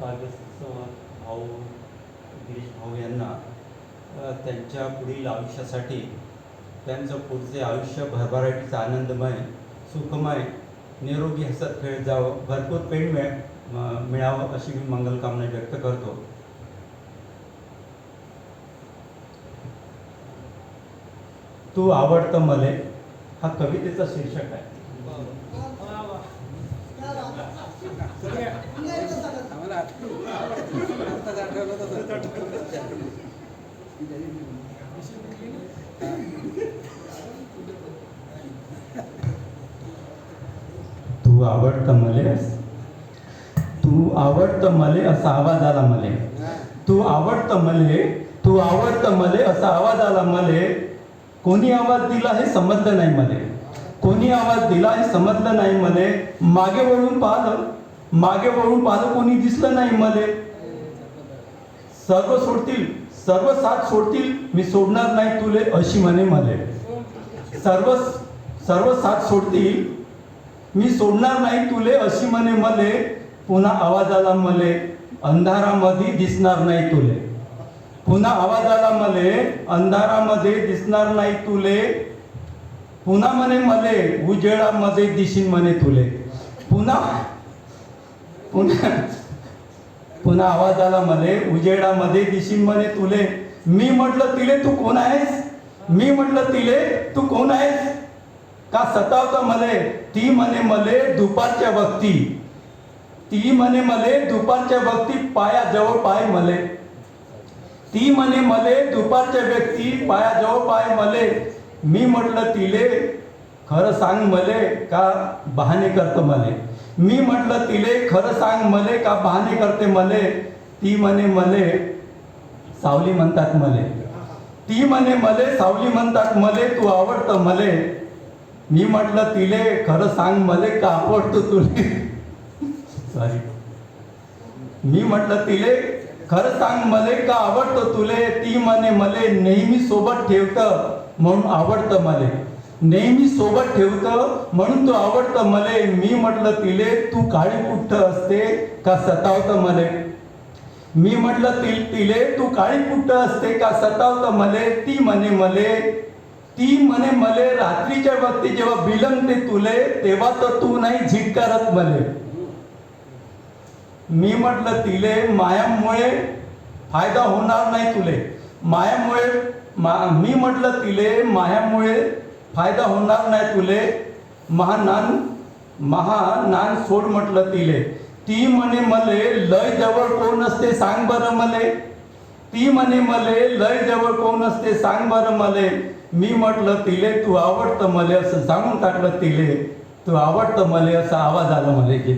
काव्यसंवाद भाऊ गिरीश भाऊ यांना अ, त्यांच्या पुढील आयुष्यासाठी त्यांचं पुढचे आयुष्य भरभराटीचं आनंदमय सुखमय निरोगी हसत खेळ जावं भरपूर पेण मिळ मिळावं अशी मी मंगलकामना व्यक्त करतो. तू आवडतं मले हा कवितेचा शीर्षक आहे. तू आवडतं मले? तू आवडतं मले असा आवाज आला मले. तू आवडतं मले तू आवडतं मले असा आवाज आला मले. कोणी आवाज दिला हे समजलं नाही मले. कोणी आवाज दिला हे समजलं नाही मले. मागे वळून पाहिलं मागे वळून पाहिलं कोणी दिसलं नाही मले. सर्व सोडतील. सर्व साथ सोडतील मी सोडणार नाही तुले अशी म्हणे मले. सर्व सर्व साथ सोडतील मी सोडणार नाही तुले अशी म्हणे मले. पुन्हा आवाजाला मले अंधारामध्ये दिसणार नाही तुले. पुन्हा आवाजाला मले अंधारामध्ये दिसणार नाही तुले. पुन्हा म्हणे मले उजेडामध्ये दिशीन म्हणे तुले. पुन्हा पुन्हा पुन्हा आवाज आला मले उजेडामध्ये दिशी म्हणे तुले. मी म्हटलं तिले तू कोण आहेस? मी म्हटलं तिले तू कोण आहेस? का सतावतं मले? ती म्हणे मले दुपारच्या भक्ती ती म्हणे मले दुपारच्या भक्ती पायाजवळ पाय मले. ती म्हणे मले दुपारच्या व्यक्ती पायाजवळ पाय मले. मी म्हटलं तिले खरं सांग मले का बहाणे करतं मले? मी म्हटलं तिले खरं सांग मले का बहाणे करते मले? ती म्हणे मले. सावली म्हणतात मले. ती म्हणे मले. सावली म्हणतात मले तू आवडतं मले. मी म्हटलं तिले खरं सांग मले का आवडतो तुले? सॉरी मी म्हटलं तिले खरं सांग मले का आवडतं तुले? ती म्हणे मले नेहमी सोबत ठेवतं म्हणून आवडतं मले. नेहमी सोबत ठेवतं म्हणून तू आवडतं मले मी म्हटलं तिले तू काळी कुठ्ठ असते का सतावतं मले? मी म्हटलं ति तिले तू काळी कुठ्ठ असते का सतावतं मले? ती म्हणे मले ती म्हणे मले रात्रीच्या वक्ती जेव्हा बिलंगते तुले तेव्हा तर तू नाही झिटकारत मले. मी म्हटलं तिले मायामुळे फायदा होणार नाही तुले. मायामुळे मा मी म्हटलं तिले मायामुळे फायदा होणार नाही तुले. महानान महानान सोड म्हटलं तिले. ती म्हणे मले लय जवळ कोण असते सांग बरं मले. ती म्हणे मले लय जवळ कोण असते सांग बरं मले. मी म्हटलं तिले तू आवडतं मले असं सांगून टाकलं तिले. तू आवडतं मले असा आवाज आला मले की.